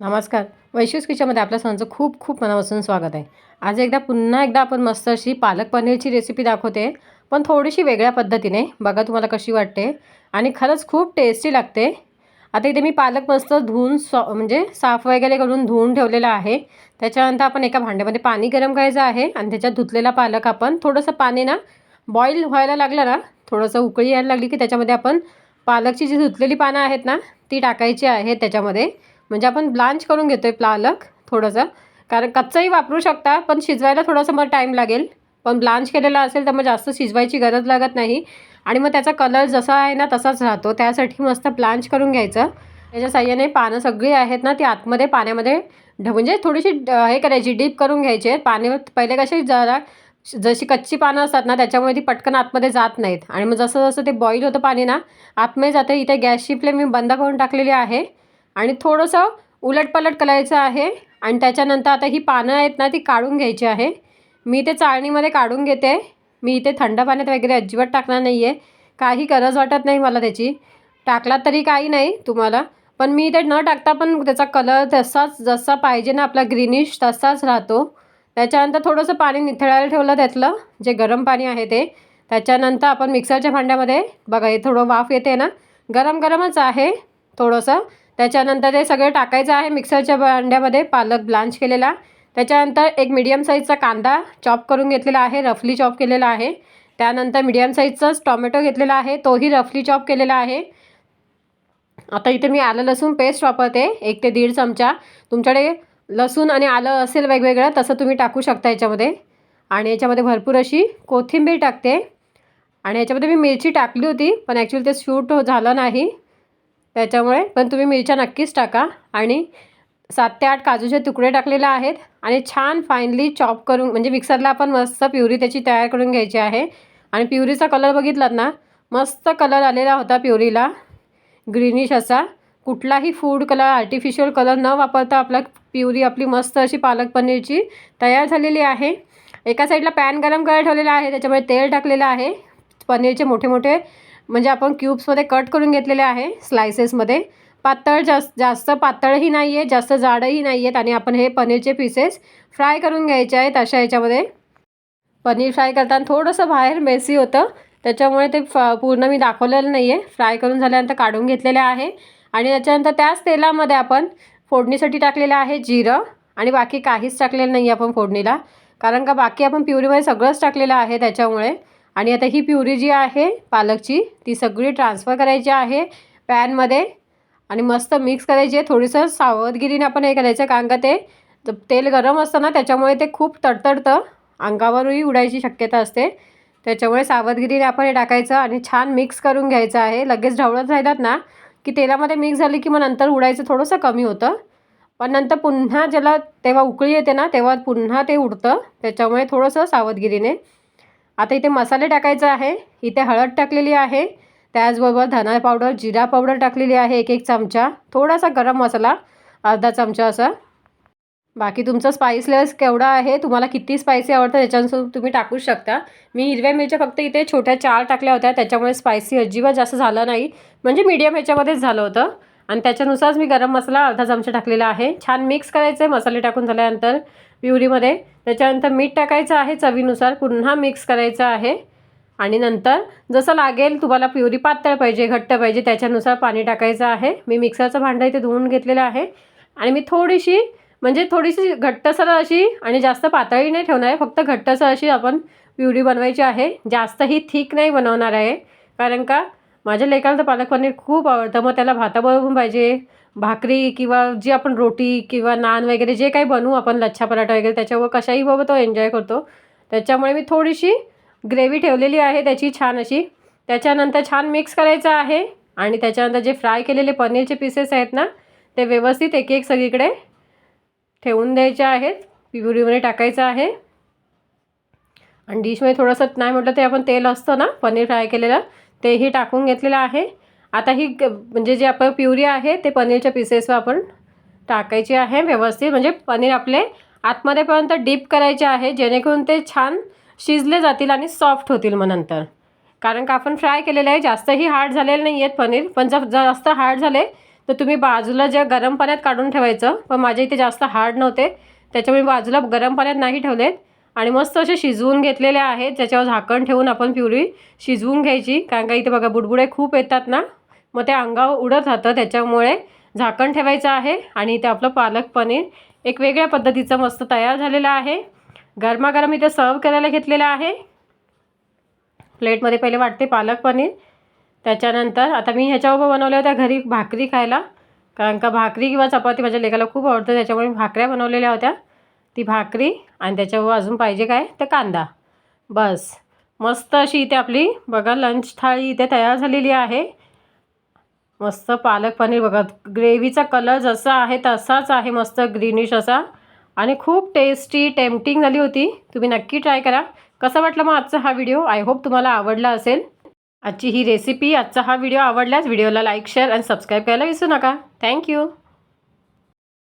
नमस्कार. वैशिष किचनमध्ये आपल्या सर्वांचं खूप खूप मनापासून स्वागत आहे. आज एकदा पुन्हा एकदा आपण मस्त अशी पालक पनीरची रेसिपी दाखवते पण थोडीशी वेगळ्या पद्धतीने. बघा तुम्हाला कशी वाटते. आणि खरंच खूप टेस्टी लागते. आता इथे मी पालक मस्त धुवून सॉ म्हणजे साफ वगैरे करून धुवून ठेवलेला आहे. त्याच्यानंतर आपण एका भांड्यामध्ये पाणी गरम करायचं आहे आणि त्याच्यात धुतलेला पालक आपण थोडंसं पाणी ना बॉईल व्हायला लागलं ना थोडंसं उकळी यायला लागली की त्याच्यामध्ये आपण पालकची जी धुतलेली पानं आहेत ना ती टाकायची आहेत त्याच्यामध्ये. म्हणजे आपण ब्लांच करून घेतो आहे पालक थोडंसं. कारण कच्चंही वापरू शकता पण शिजवायला थोडंसं मग टाईम लागेल. पण ब्लांच केलेला असेल तर मग जास्त शिजवायची गरज लागत नाही. आणि मग त्याचा कलर जसा आहे ना तसाच राहतो. त्यासाठी मस्त ब्लांच करून घ्यायचं. त्याच्या साह्याने पानं सगळी आहेत ना ती आतमध्ये पाण्यामध्ये ढ म्हणजे थोडीशी हे करायची डीप करून घ्यायची आहेत. पाणी पहिले कशी जरा जशी कच्ची पानं असतात ना त्याच्यामुळे ती पटकन आतमध्ये जात नाहीत. आणि मग जसं जसं ते बॉईल होतं पाणी ना आतमध्ये जातं. इथे गॅसची फ्लेम मी बंद करून टाकलेली आहे. आणि थोडंसं उलटपलट करायचं आहे. आणि त्याच्यानंतर आता ही पानं आहेत ना ती काढून घ्यायची आहे. मी ते चाळणीमध्ये काढून घेते. मी इथे थंड पाण्यात वगैरे अजिबात टाकणार नाही आहे काही गरज वाटत नाही मला त्याची. टाकला तरी काही नाही तुम्हाला. पण मी इथे न टाकता पण त्याचा कलर तसाच जसा पाहिजे ना आपला ग्रीनिश तसाच राहतो. त्याच्यानंतर थोडंसं पाणी निथळायला ठेवलं त्यातलं. जे गरम पाणी आहे ते. त्याच्यानंतर आपण मिक्सरच्या भांड्यामध्ये बघा हे थोडं वाफ येते ना. गरम गरमच आहे थोडंसं. त्याच्यानंतर ते सगळं टाकायचं आहे मिक्सरच्या भांड्यामध्ये पालक ब्लांच केलेला. त्याच्यानंतर एक मीडियम साईजचा कांदा चॉप करून घेतलेला आहे रफली चॉप केलेला आहे. त्यानंतर मीडियम साईजचाच टॉमॅटो घेतलेला आहे तोही रफली चॉप केलेला आहे. आता इथे मी आलं लसूण पेस्ट वापरते एक ते दीड चमचा. तुमच्याकडे लसूण आणि आलं असेल वेगवेगळं तसं तुम्ही टाकू शकता याच्यामध्ये. आणि याच्यामध्ये भरपूर अशी कोथिंबीर टाकते. आणि याच्यामध्ये मी मिरची टाकली होती पण ॲक्च्युली ते शूट झालं नाही. त्याच्यामुळे पण तुम्ही मिरच्या नक्कीच टाका आणि सात ते आठ काजूचे तुकडे टाकलेले आहेत आणि छान फाईनली चॉप करून म्हणजे मिक्सरला आपण मस्त प्युरी त्याची तयार करून घ्यायची आहे. आणि प्युरीचा कलर बघितलात ना मस्त कलर आलेला होता प्युरीला. ग्रीनिश असा. कुठलाही फूड कलर आर्टिफिशियल कलर न वापरता आपला प्युरी आपली मस्त अशी पालक पनीरची तयार झालेली आहे. एका साईडला पॅन गरम करायला ठेवलेला आहे त्याच्यामुळे तेल टाकलेलं आहे. पनीरचे मोठे मोठे म्हणजे आपण क्यूब्समध्ये कट करून घेतलेले आहे स्लायसेसमध्ये पातळ जास्त जास्त पातळही नाही आहे जास्त जाडही नाही आहेत आणि आपण हे पनीरचे पीसेस फ्राय करून घ्यायचे आहेत अशा याच्यामध्ये पनीर फ्राय करताना थोडंसं बाहेर मेसी होतं त्याच्यामुळे ते फ पूर्ण मी दाखवलेलं नाही आहे फ्राय करून झाल्यानंतर काढून घेतलेले आहे. आणि त्याच्यानंतर त्याच तेलामध्ये आपण फोडणीसाठी टाकलेलं आहे जिरं आणि बाकी काहीच टाकलेलं नाही आपण फोडणीला. कारण का बाकी आपण प्युरीमध्ये सगळंच टाकलेलं आहे त्याच्यामुळे. आणि आता ही प्युरी जी आहे पालकची ती सगळी ट्रान्सफर करायची आहे पॅनमध्ये. आणि मस्त मिक्स करायची आहे. थोडंसं सावधगिरीने आपण हे करायचं कारण का ते तेल गरम असतं ना त्याच्यामुळे ते खूप तडतडतं. अंगावरही उडायची शक्यता असते. त्याच्यामुळे सावधगिरीने आपण हे टाकायचं आणि छान मिक्स करून घ्यायचं आहे. लगेच ढवळत राहिलात ना की तेलामध्ये मिक्स झाली की मग नंतर उडायचं थोडंसं कमी होतं. पण नंतर पुन्हा ज्याला तेव्हा उकळी येते ना तेव्हा पुन्हा ते उडतं. त्याच्यामुळे थोडंसं सावधगिरीने. आता इथे मसाले टाकायचे आहे. इथे हळद टाकलेली आहे. त्याचबरोबर धना पावडर जिरा पावडर टाकलेली आहे एक एक चमचा. थोडासा गरम मसाला अर्धा चमचा असा. बाकी तुमचं स्पाइस लेवल्स केवढा आहे तुम्हाला किती स्पायसी आवडतं त्याच्यानुसार तुम्ही टाकू शकता. मी हिरव्या मिरच्या फक्त इथे छोट्या चार टाकल्या होत्या त्याच्यामुळे स्पायसी अजिबात जास्त झालं नाही. म्हणजे मीडियम ह्याच्यामध्येच झालं होतं. आणि त्याच्यानुसारच मी गरम मसाला अर्धा चमचा टाकलेला आहे. छान मिक्स करायचं आहे मसाले टाकून झाल्यानंतर प्युरीमध्ये. त्याच्यानंतर मीठ टाकायचं आहे चवीनुसार. पुन्हा मिक्स करायचं आहे. आणि नंतर जसं लागेल तुम्हाला प्युरी पातळ पाहिजे घट्ट पाहिजे त्याच्यानुसार पाणी टाकायचं आहे. मी मिक्सरचं भांडं इथे धुवून घेतलेलं आहे. आणि मी थोडीशी म्हणजे थोडीशी घट्टसर अशी आणि जास्त पातळी नाही ठेवणार आहे. फक्त घट्टसर अशी आपण प्युरी बनवायची आहे. जास्तही थिक नाही बनवणार आहे. कारण का? माझ्या लेकाला तर पालक पनीर खूप आवडतं. मग त्याला भाताबरोबर पाहिजे. भाकरी किंवा जी आपण रोटी किंवा नान वगैरे जे काही बनवू आपण लच्छा पराठा वगैरे त्याच्यावर कशाही बरोबर तो एन्जॉय करतो. त्याच्यामुळे मी थोडीशी ग्रेव्ही ठेवलेली आहे त्याची छान अशी. त्याच्यानंतर छान मिक्स करायचं आहे. आणि त्याच्यानंतर जे फ्राय केलेले पनीरचे पीसेस आहेत ना ते व्यवस्थित एक एक सगळीकडे ठेवून द्यायचे आहेत. पिवरीमध्ये टाकायचं आहे. आणि डिशमध्ये थोडंसं नाही म्हटलं ते आपण तेल असतं ना पनीर फ्राय केलेलं तेही टाकून घेतलेलं आहे. आता ही ग- म्हणजे जे आपण प्युरी आहे ते पनीरच्या पीसेसवर आपण टाकायची आहे व्यवस्थित. म्हणजे पनीर आपले आतमध्येपर्यंत डीप करायचे आहे जेणेकरून ते छान शिजले जातील आणि सॉफ्ट होतील मग नंतर. कारण का आपण फ्राय केलेलं आहे जास्तही हार्ड झालेलं नाही आहेत पनीर. पण जर जास्त हार्ड झाले तर तुम्ही बाजूला ज्या गरम पाण्यात काढून ठेवायचं पण माझ्या इथे जास्त हार्ड नव्हते. त्याच्यामुळे बाजूला गरम पाण्यात नाही ठेवलेत. आणि मस्त असे शिजवून घेतलेले आहेत. ज्याच्यावर झाकण ठेवून आपण प्युरी शिजवून घ्यायची. कारण का इथे बघा बुडबुडे खूप येतात ना? मग ते अंगावर उडत राहतं. त्याच्यामुळे झाकण ठेवायचं आहे. आणि इथे आपलं पालक पनीर एक वेगळ्या पद्धतीचं मस्त तयार झालेलं आहे. गरमागरम इथे सर्व करायला घेतलेलं आहे. प्लेटमध्ये पहिले वाटते पालक पनीर. त्याच्यानंतर आता मी ह्याच्यावर बनवल्या होत्या घरी भाकरी खायला. कारण का भाकरी किंवा चपाती माझ्या लेकाला खूप आवडतं. त्याच्यामुळे मी भाकऱ्या बनवलेल्या होत्या. ती भाकरी आणि त्याच्यावर अजून पाहिजे काय? तर कांदा. बस. मस्त अशी इथे आपली बघा लंच थाळी इथे तयार झालेली आहे. मस्त पालक पनीर बघा ग्रेव्हीचा कलर जसा आहे तसाच आहे मस्त ग्रीनिश असा. आणि खूप टेस्टी टेम्पटिंग झाली होती. तुम्ही नक्की ट्राय करा. कसा वाटला मग आजचा हा व्हिडिओ आय होप तुम्हाला आवडला असेल. आजची ही रेसिपी आजचा हा व्हिडिओ आवडल्यास व्हिडिओला लाईक शेअर आणि सबस्क्राईब करायला विसरू नका. थँक्यू